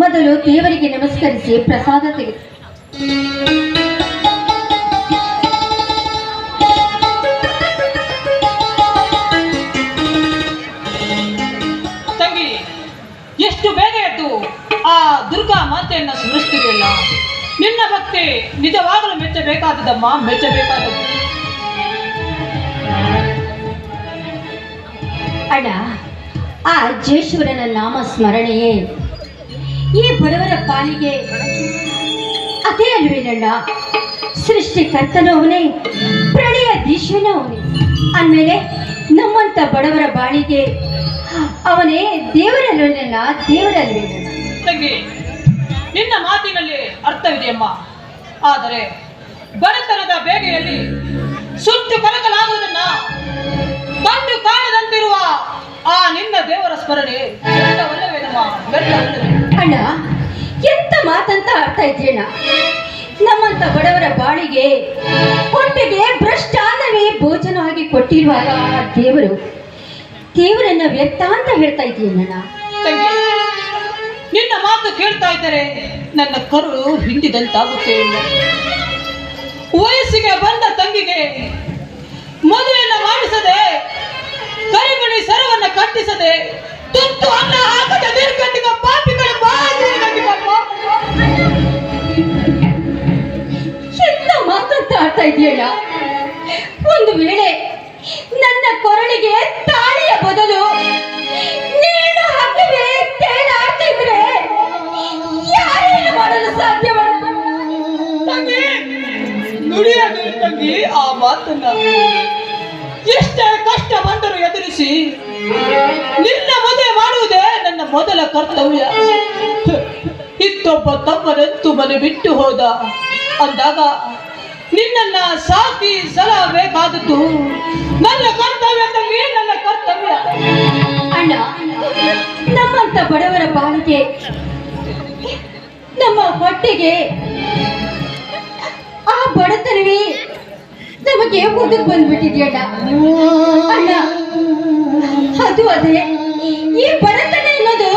ಮೊದಲು ದೇವರಿಗೆ ನಮಸ್ಕರಿಸಿ ಪ್ರಸಾದ ತೆಗೆದು ತಂಗಿ ಎಷ್ಟು ಬೇಗ ಎದ್ದು ಆ ದುರ್ಗಾ ಮಾತೆಯನ್ನ ಸ್ಮರಿಸ್ತಿದೆಯಲ್ಲ ನಿನ್ನ ಭಕ್ತಿ ನಿಜವಾಗಲೂ ಮೆಚ್ಚಬೇಕಾದದಮ್ಮ ಮೆಚ್ಚಬೇಕಾದದ್ದು. ಅಣ್ಣ ಆ ಜೇಶ್ವರನ ನಾಮ ಸ್ಮರಣೆಯೇ ಈ ಬಡವರ ಪಾಲಿಗೆ ಅದೇ ಅಲ್ವೇನಣ್ಣ ಸೃಷ್ಟಿಕರ್ತನೂ ಪ್ರಣಯ ದೀಶನೂ ಅವನೇ. ಅಂದಮೇಲೆ ನಮ್ಮಂತ ಬಡವರ ಬಾಳಿಗೆ ಅವನೇ ದೇವರಲ್ಲ ದೇವರಲ್ವೇನಣ್ಣ ತಂಗಿ, ನಿನ್ನ ಮಾತಿನಲ್ಲಿ ಅರ್ಥವಿದೆಯಮ್ಮ. ಆದರೆ ಬಡತನದ ಬೇಗೆಯಲ್ಲಿ ಸುಟ್ಟು ಕರಕಲಾಗುವುದನ್ನ ಕಂಡು ಕಾಣದಂತಿರುವ ಆ ನಿನ್ನ ದೇವರ ಸ್ಮರಣೆ ಅಣ್ಣ ಎಂತ ಮಾತಂತ ಅರ್ಥ ಇದೆಯಣ್ಣ ನಮ್ಮಂತ ಬಡವರ ಬಾಳಿಗೆ ಹೊಟ್ಟೆಗೆ ಭ್ರಷ್ಟಾನ್ನವೇ ಭೋಜನವಾಗಿ ಆಗಿ ಕೊಟ್ಟಿರುವ ದೇವರು ದೇವರನ್ನ ವ್ಯರ್ಥ ಅಂತ ಹೇಳ್ತಾ ಇದೆಯಣ್ಣ ನಿನ್ನ ಮಾತು ಕೇಳ್ತಾ ಇದ್ದಾರೆ ನನ್ನ ಕರು ಹಿಂಡಿದಂತಾಗುತ್ತೆ ವಯಸ್ಸಿಗೆ ಬಂದ ತಂಗಿಗೆ ಮದುವೆಯನ್ನ ಮಾಡಿಸದೆ ಕರಿಮಣಿ ಸರವನ್ನ ಕಟ್ಟಿಸದೆ ತುತ್ತು ಅನ್ನ ಹಾಕದ ನಿರ್ಗತಿಕ ಪಾಪಿಗಳು ಎಂತ ಮಾತಂತ ಆಡ್ತಾ ಇದೆಯಲ್ಲ ಒಂದು ವೇಳೆ ನನ್ನ ಕೊರಳಿಗೆ ತಾಳಿಯ ಬದಲು ನೀನು ಹಾಕಿದ್ರೆ ತೇಲಾಡ್ತಾ ಇದ್ರೆ ಯಾರೇನು ಮಾಡಲು ಸಾಧ್ಯವಣ್ಣ ತಂಗಿ ನುಡಿಯದು ತಂಗಿ, ಆ ಮಾತನ್ನ ಎಷ್ಟೇ ಕಷ್ಟ ಬಂದರೂ ಎದುರಿಸಿ ನಿನ್ನ ಮದುವೆ ಮಾಡುವುದೇ ನನ್ನ ಮೊದಲ ಕರ್ತವ್ಯ. ಇತ್ತೊಬ್ಬ ತಮ್ಮನಂತೂ ಮನೆ ಬಿಟ್ಟು ಹೋದ. ಅಂದಾಗ ನಿನ್ನನ್ನ ಸಾಕಿ ಸಲಹಬೇಕಾದದ್ದು ನನ್ನ ಕರ್ತವ್ಯ ತಂಗಿ ನನ್ನ ಕರ್ತವ್ಯ? ಅಣ್ಣ, ನಮ್ಮಂತ ಬಡವರ ಬಾಳಿಗೆ ನಮ್ಮ ಹೊಟ್ಟೆಗೆ ಆ ಬಡತನವೇ ನಮಗೆ ಮುದುಕ್ ಬಂದ್ಬಿಟ್ಟಿದ್ಯಣ್ಣ. ಅಣ್ಣ ಅದು ಅದೇ ಈ ಬಡತನ ಅನ್ನೋದು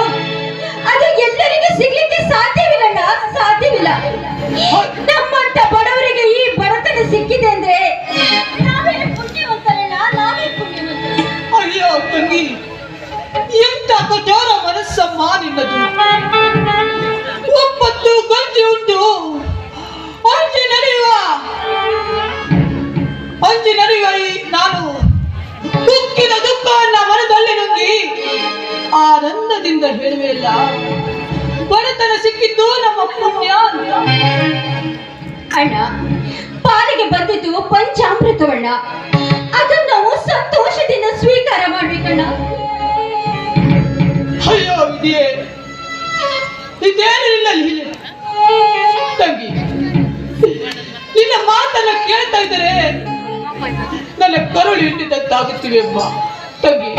ಅದು ಎಲ್ಲರಿಗೂ ಸಿಗ್ಲಿಕ್ಕೆ ಸಾಧ್ಯವಿಲ್ಲ ಸಾಧ್ಯವಿಲ್ಲ. ನಮ್ಮಂತ ಬಡವರಿಗೆ ಈ ಬಡತನ ಸಿಕ್ಕಿದೆ ಅಂದ್ರೆ ನಾವೇ ಪುಣ್ಯವಂತರಣ್ಣ ನಾವೇ ಪುಣ್ಯವಂತರು ಅಯ್ಯೋ ತಂಗಿ ಎಂತ ಕಠೋರ ಮನಸ್ಸಮ್ಮ ನಿನ್ನದು. ಒಪ್ಪತ್ತು ಗಂಜಿ ಉಂಟು. ಅಂಜಿ ನಡೆಯುವ. ಅಂಜಿ ನಡೆಯುವ ಪುಣ್ಯ ಅಣ್ಣ, ಪಾಲಿಗೆ ಬಂದಿದ್ದು ಪಂಚಾಮೃತವಣ್ಣ. ಅದನ್ನ ನಾವು ಸಂತೋಷದಿಂದ ಸ್ವೀಕಾರ ಮಾಡ್ಬೇಕಣ್ಣ. ಅಯ್ಯೋ, ಇದೇ ಇದೇನು ತಂಗಿ, ನಿನ್ನ ಮಾತನ್ನ ಕೇಳ್ತಾ ಇದ್ದಾರೆ ನನ್ನ ಕರುಳು ಹಿಂಡಿದಂತಾಗುತ್ತಿವೆ ಅಮ್ಮ ತಂಗಿ,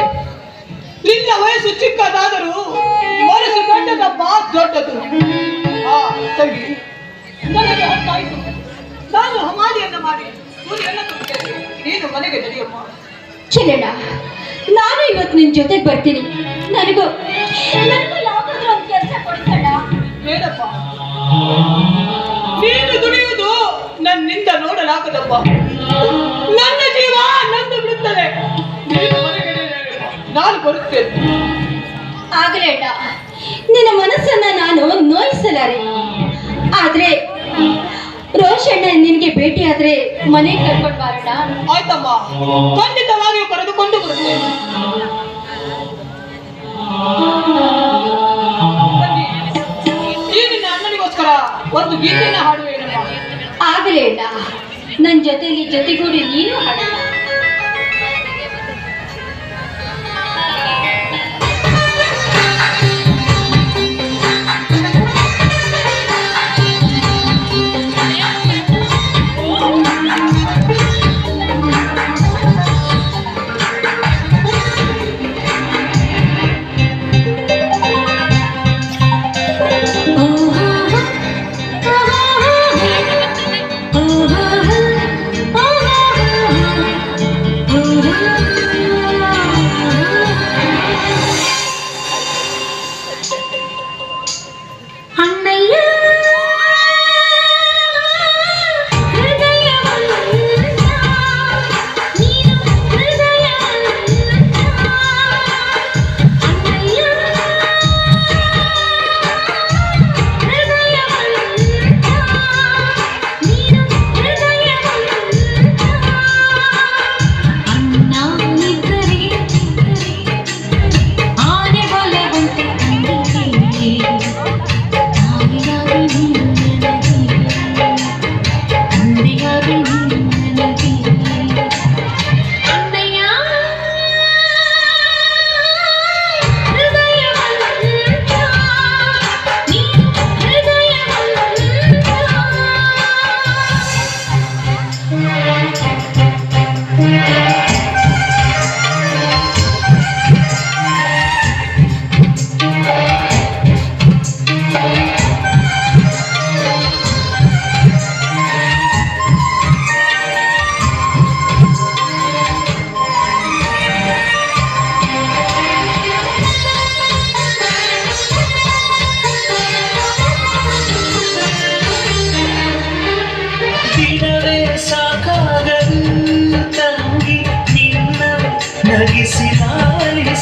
ನಿನ್ನ ವಯಸ್ಸು ಚಿಕ್ಕದಾದರೂ ಮನಸ್ಸು ಮಾತು ದೊಡ್ಡದು. ತಂಗಿ ನನಗೆ ಹೊತ್ತಾಯಿತು. ನಾನು ಹಮಾಲಿಯನ್ನ ಮಾಡಿ ಕೊಡ್ತೇನೆ. ನೀನು ಮನೆಗೆ ನಡೆಯಮ್ಮ. ಚೆಲ್ಲಣ್ಣ ನಾನು ಇವತ್ತು ನಿನ್ ಜೊತೆಗೆ ಬರ್ತೀನಿ. ನನಗೂ ನನಗೂ ಯಾವ್ದಾದ್ರು ಒಂದು ಕೆಲಸ ಕೊಡ್ಸಣ್ಣ ಬೇಡಪ್ಪ ನೀನು ದುಡಿಯುವುದು ನನ್ನಿಂದ ನೋಡಲಾಗದಪ್ಪ. ನನ್ನ ಜೀವ ನಂದು ಬಿಡುತ್ತದೆ. ನೀನು ಮನೆಗೆ. ನಾನು ಬರುತ್ತೇನೆ. ಆಗಲೇ ಅಣ್ಣ ನಿನ್ನ ಮನಸ್ಸನ್ನ ನಾನು ನೋಯಿಸಲಾರೆ ಮನೆಗೆ ಕರ್ಕೊಂಡು ಬಾರೋಣ? ಆಯ್ತಮ್ಮ. ಖಂಡಿತವಾಗಿಯೂ ಕರೆದುಕೊಂಡು ಬರುತ್ತೇನೆ. ಈ ನಿನ್ನ ಅಣ್ಣನಿಗೋಸ್ಕರ ಒಂದು ಗೀತೆಯನ್ನು ಹಾಡುವೇನಮ್ಮ ಆಗಲೇ ಅಣ್ಣ ನನ್ನ ಜೊತೆಯಲ್ಲಿ ಜೊತೆಗೂಡಿ ನೀನು ಹಾಡಣ್ಣ Thank you.